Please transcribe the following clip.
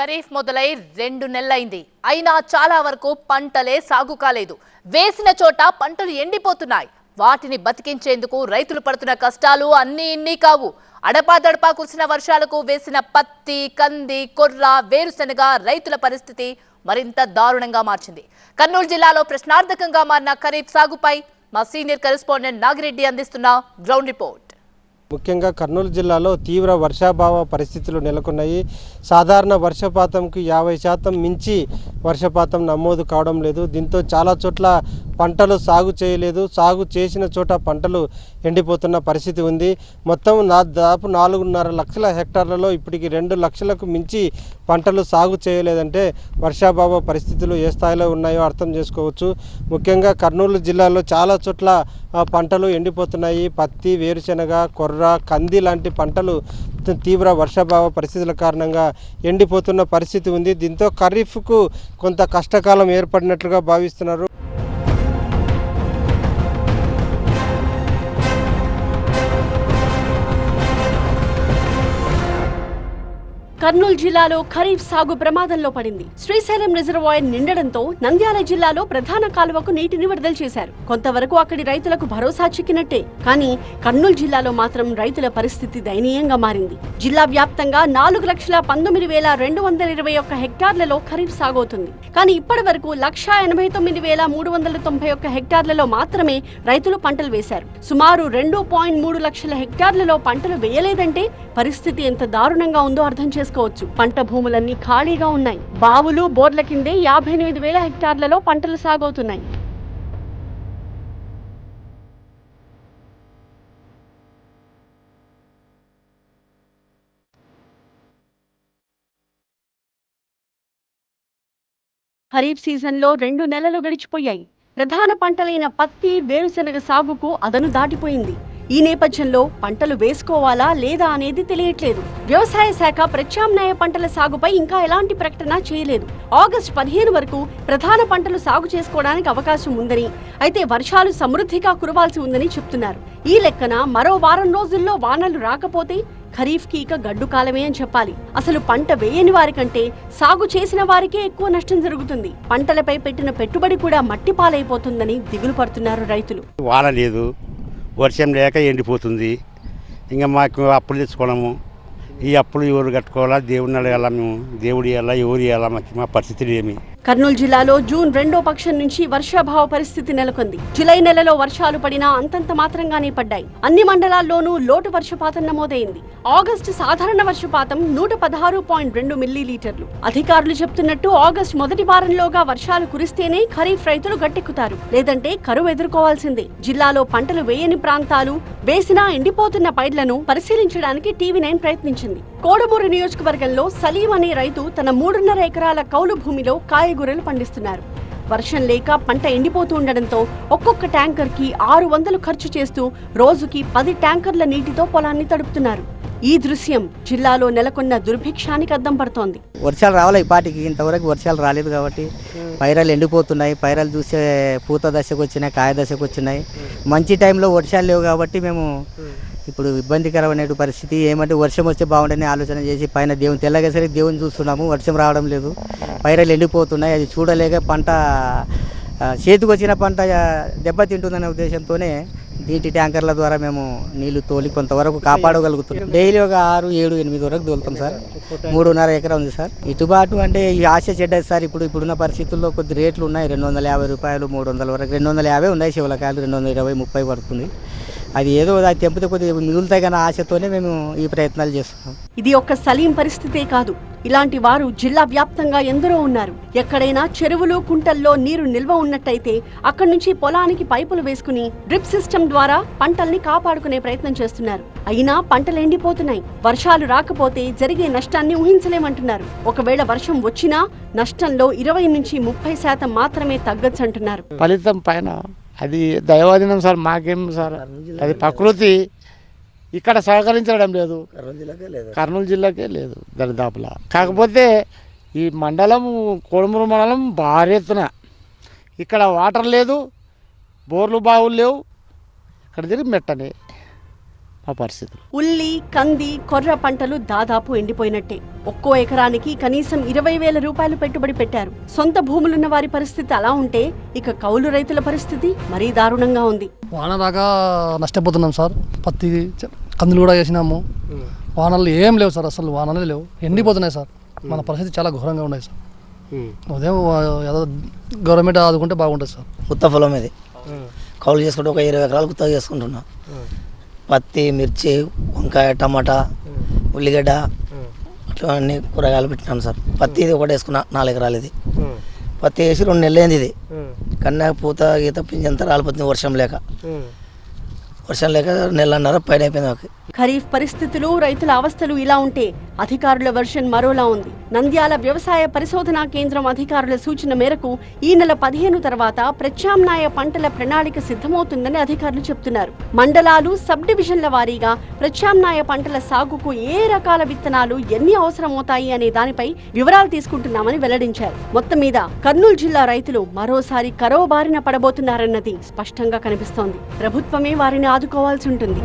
ఖరీఫ్ మొదలై రెండు నెలలైంది. అయినా చాలా వరకు పంటలే సాగు కాలేదు. వేసిన చోట పంటలు ఎండిపోతున్నాయి. వాటిని బతికించేందుకు రైతులు పడుతున్న కష్టాలు అన్నీ ఇన్ని కావు. అడపాదడపా కురిసిన వర్షాలకు వేసిన పత్తి కంది కొర్ర వేరుశనగ రైతుల పరిస్థితి మరింత దారుణంగా మార్చింది. కర్నూలు జిల్లాలో ప్రశ్నార్థకంగా మారిన ఖరీఫ్ సాగుపై మా సీనియర్ కరెస్పాండెంట్ నాగిరెడ్డి అందిస్తున్న గ్రౌండ్ రిపోర్ట్. ముఖ్యంగా కర్నూలు జిల్లాలో తీవ్ర వర్షాభావ పరిస్థితులు నెలకొన్నాయి. సాధారణ వర్షపాతంకి యాభై శాతం మించి వర్షపాతం నమోదు కావడం లేదు. దీంతో చాలా చోట్ల పంటలు సాగు చేయలేదు. సాగు చేసిన చోట పంటలు ఎండిపోతున్న పరిస్థితి ఉంది. మొత్తం నా దాదాపు నాలుగున్నర లక్షల హెక్టార్లలో ఇప్పటికి రెండు లక్షలకు మించి పంటలు సాగు చేయలేదంటే వర్షాభావ పరిస్థితులు ఏ స్థాయిలో ఉన్నాయో అర్థం చేసుకోవచ్చు. ముఖ్యంగా కర్నూలు జిల్లాలో చాలా చోట్ల పంటలు ఎండిపోతున్నాయి. పత్తి వేరుశెనగ కొర్ర కంది లాంటి పంటలు తీవ్ర వర్షాభావ పరిస్థితుల కారణంగా ఎండిపోతున్న పరిస్థితి ఉంది. దీంతో ఖరీఫ్కు కొంత కష్టకాలం ఏర్పడినట్లుగా భావిస్తున్నారు. కర్నూలు జిల్లాలో ఖరీఫ్ సాగు ప్రమాదంలో పడింది. శ్రీశైలం రిజర్వాయర్ నిండడంతో నంద్యాల జిల్లాలో ప్రధాన కాలువకు నీటిని విడుదల చేశారు. కొంతవరకు అక్కడి రైతులకు భరోసా చిక్కినట్టే. కానీ కర్నూలు జిల్లాలో మాత్రం రైతుల పరిస్థితి దయనీయంగా మారింది. జిల్లా వ్యాప్తంగా నాలుగు లక్షల పంతొమ్మిది వేల రెండు వందల ఇరవై ఒక్క హెక్టార్లలో ఖరీఫ్ సాగవుతుంది. కానీ ఇప్పటి వరకు లక్షా ఎనభై తొమ్మిది వేల మూడు వందల తొంభై ఒక్క హెక్టార్లలో మాత్రమే రైతులు పంటలు వేశారు. సుమారు రెండు పాయింట్ మూడు లక్షల హెక్టార్లలో పంటలు వేయలేదంటే పరిస్థితి ఎంత దారుణంగా ఉందో అర్థం చేసుకోవచ్చు. పంట భూములన్నీ ఖాళీగా ఉన్నాయి. బావులు బోర్ల కిందే యాభై ఎనిమిది వేల హెక్టార్లలో పంటలు సాగవుతున్నాయి. ఖరీఫ్ సీజన్లో రెండు నెలలు గడిచిపోయాయి. ప్రధాన పంటలైన పత్తి వేరుశెనగ సాగుకు అదను దాటిపోయింది. ఈ నేపథ్యంలో పంటలు వేసుకోవాలా లేదా అనేది తెలియట్లేదు. వ్యవసాయ శాఖ ప్రత్యామ్నాయ పంటల సాగుపై ఇంకా ఎలాంటి ప్రకటన చేయలేదు. ఆగస్టు పదిహేను వరకు ప్రధాన పంటలు సాగు చేసుకోవడానికి అవకాశం ఉందని అయితే వర్షాలు సమృద్ధిగా కురవాల్సి ఉందని చెప్తున్నారు. ఈ లెక్కన మరో వారం రోజుల్లో వానలు రాకపోతే ఖరీఫ్కి ఇక గడ్డు కాలమే అని చెప్పాలి. అసలు పంట వేయని వారికంటే సాగు చేసిన వారికే ఎక్కువ నష్టం జరుగుతుంది. పంటలపై పెట్టిన పెట్టుబడి కూడా మట్టి పాలైపోతుందని దిగులు పడుతున్నారు రైతులు. వాన లేదు వర్షం లేక ఎండిపోతుంది. ఇంకా మాకు అప్పులు తెచ్చుకోవడము. ఈ అప్పులు ఎవరు కట్టుకోవాలా? దేవుడిని అడగాల మేము? దేవుడు ఇవ్వాలా ఎవరు ఇవ్వాలా మాకు మా పరిస్థితులు ఏమి? కర్నూలు జిల్లాలో జూన్ రెండో పక్షం నుంచి వర్షాభావ పరిస్థితి నెలకొంది. జులై నెలలో వర్షాలు పడినా అంతంత మాత్రంగానే పడ్డాయి. అన్ని మండలాల్లోనూ లోటు వర్షపాతం నమోదైంది. ఆగస్టు సాధారణ వర్షపాతం నూట పదహారు పాయింట్ రెండు మిల్లీలీటర్లు. అధికారులు చెప్తున్నట్టు ఆగస్టు మొదటి వారంలోగా వర్షాలు కురిస్తేనే ఖరీఫ్ రైతులు గట్టెక్కుతారు. లేదంటే కరువు ఎదుర్కోవాల్సిందే. జిల్లాలో పంటలు వేయని ప్రాంతాలు వేసినా ఎండిపోతున్న పైడ్లను పరిశీలించడానికి టీవీ నైన్ ప్రయత్నించింది. కోడమూరు నియోజకవర్గంలో సలీం అనే రైతు తన మూడున్నర ఎకరాల కౌలు భూమిలో కాయ కాయగూరలు పండిస్తున్నారు. వర్షం లేక పంట ఎండిపోతూ ఉండడంతో ఒక్కొక్క ట్యాంకర్కి ఆరు వందలు ఖర్చు చేస్తూ రోజుకి పది ట్యాంకర్ల నీటితో పొలాన్ని తడుపుతున్నారు. ఈ దృశ్యం జిల్లాలో నెలకొన్న దుర్భిక్షానికి అద్దం పడుతోంది. వర్షాలు రావాలి ఈ పాటికి. ఇంతవరకు వర్షాలు రాలేదు కాబట్టి పైరాలు ఎండిపోతున్నాయి. పైరాలు చూసే పూత దశకు వచ్చినాయి కాయ దశకు వచ్చినాయి. మంచి టైంలో వర్షాలు లేవు కాబట్టి మేము ఇప్పుడు ఇబ్బందికరమైన పరిస్థితి. ఏమంటే వర్షం వస్తే బాగుండని ఆలోచన చేసి పైన దేవుని తెల్లగేసరికి దేవుని చూస్తున్నాము. వర్షం రావడం లేదు. పైరలు ఎండిపోతున్నాయి. అది చూడలేక పంట చేతికొచ్చిన చేతికి వచ్చిన పంట దెబ్బతింటుందనే ఉద్దేశంతోనే నీటి ట్యాంకర్ల ద్వారా మేము నీళ్ళు తోలి కొంతవరకు కాపాడగలుగుతున్నాం. డైలీ ఒక ఆరు ఏడు ఎనిమిది వరకు తోలుతాం సార్. మూడున్నర ఎకరం ఉంది సార్. ఇటుబాటు అంటే ఈ ఆశ చెడ్డది సార్. ఇప్పుడు ఇప్పుడున్న పరిస్థితుల్లో కొద్ది రేట్లు ఉన్నాయి. రెండు వందల యాభై రూపాయలు మూడు వందల వరకు. రెండు వందల యాభై ఉన్నాయి. శివలకాయలు రెండు వందల ఇరవై ముప్పై పడుతుంది. అది ఏదో అది తెంపితే కొద్దిగా మిగులుతాయి కానీ ఆశతోనే మేము ఈ ప్రయత్నాలు చేస్తున్నాం. ఇది ఒక్క సలీం పరిస్థితే కాదు. ఇలాంటి వారు జిల్లా వ్యాప్తంగా ఎందరో ఉన్నారు. ఎక్కడైనా చెరువులు కుంటల్లో నీరు నిల్వ ఉన్నట్టయితే అక్కడి నుంచి పొలానికి పైపులు వేసుకుని డ్రిప్ సిస్టమ్ ద్వారా పంటల్ని కాపాడుకునే ప్రయత్నం చేస్తున్నారు. అయినా పంటలు ఎండిపోతున్నాయి. వర్షాలు రాకపోతే జరిగే నష్టాన్ని ఊహించలేమంటున్నారు. ఒకవేళ వర్షం వచ్చినా నష్టంలో ఇరవై నుంచి ముప్పై శాతం మాత్రమే తగ్గొచ్చంటున్నారు. ఫలితం పైన అది దైవాధీనం సార్ మాకేం సార్ అది ప్రకృతి. ఇక్కడ సహకరించడం లేదు. కర్నూలు జిల్లాకే లేదు. దరిదాపులా. కాకపోతే ఈ మండలం కోడుమూరు మండలం భారీ ఎత్తున. ఇక్కడ వాటర్ లేదు బోర్లు బావులు లేవు. ఇక్కడ తిరిగి మెట్టని. మా పరిస్థితులు. ఉల్లి కంది కొర్ర పంటలు దాదాపు ఎండిపోయినట్టే. ఒక్కో ఎకరానికి కనీసం ఇరవై వేల రూపాయలు పెట్టుబడి పెట్టారు. సొంత భూములున్న వారి పరిస్థితి అలా ఉంటే ఇక కౌలు రైతుల పరిస్థితి మరీ దారుణంగా ఉంది. వాన రాక నష్టపోతున్నాం సార్. పత్తి కందులు కూడా వేసినాము. వానలు ఏం లేవు సార్ అసలు వానలే లేవు. ఎండిపోతున్నాయి సార్. మన పరిస్థితి చాలా ఘోరంగా ఉన్నాయి సార్. ఉదయం గవర్నమెంట్ ఆదుకుంటే బాగుంటుంది సార్. కొత్త పొలం ఇది. కౌలు చేసుకుంటే ఒక ఇరవై ఎకరాలు కొత్తగా చేసుకుంటున్నా. పత్తి మిర్చి వంకాయ టమాటా ఉల్లిగడ్డ అట్లా అన్ని కూరగాయలు పెట్టినాను సార్. పత్తి ఇది ఒకటి వేసుకున్నా నాలుగు ఎకరాలు ఇది. పత్తి వేసి రెండు నెలలు అయింది ఇది కన్నా పూత గీత పింజంతా రాలిపోతుంది వర్షం లేక. వర్షం లేక నెలన్నర పైన అయిపోయింది మాకు. ఖరీఫ్ పరిస్థితులు రైతుల అవస్థలు ఇలా ఉంటే అధికారుల వెర్షన్ మరోలా ఉంది. నంద్యాల వ్యవసాయ పరిశోధనా కేంద్రం అధికారుల సూచన మేరకు ఈ నెల పదిహేను తర్వాత ప్రత్యామ్నాయ పంటల ప్రణాళిక సిద్ధమవుతుందని అధికారులు చెప్తున్నారు. మండలాలు సబ్ డివిజన్ల వారీగా ప్రత్యామ్నాయ పంటల సాగుకు ఏ రకాల విత్తనాలు ఎన్ని అవసరమవుతాయి అనే దానిపై వివరాలు తీసుకుంటున్నామని వెల్లడించారు. మొత్తం మీద కర్నూలు జిల్లా రైతులు మరోసారి కరో బారిన పడబోతున్నారన్నది స్పష్టంగా కనిపిస్తోంది. ప్రభుత్వమే వారిని ఆదుకోవాల్సి ఉంటుంది.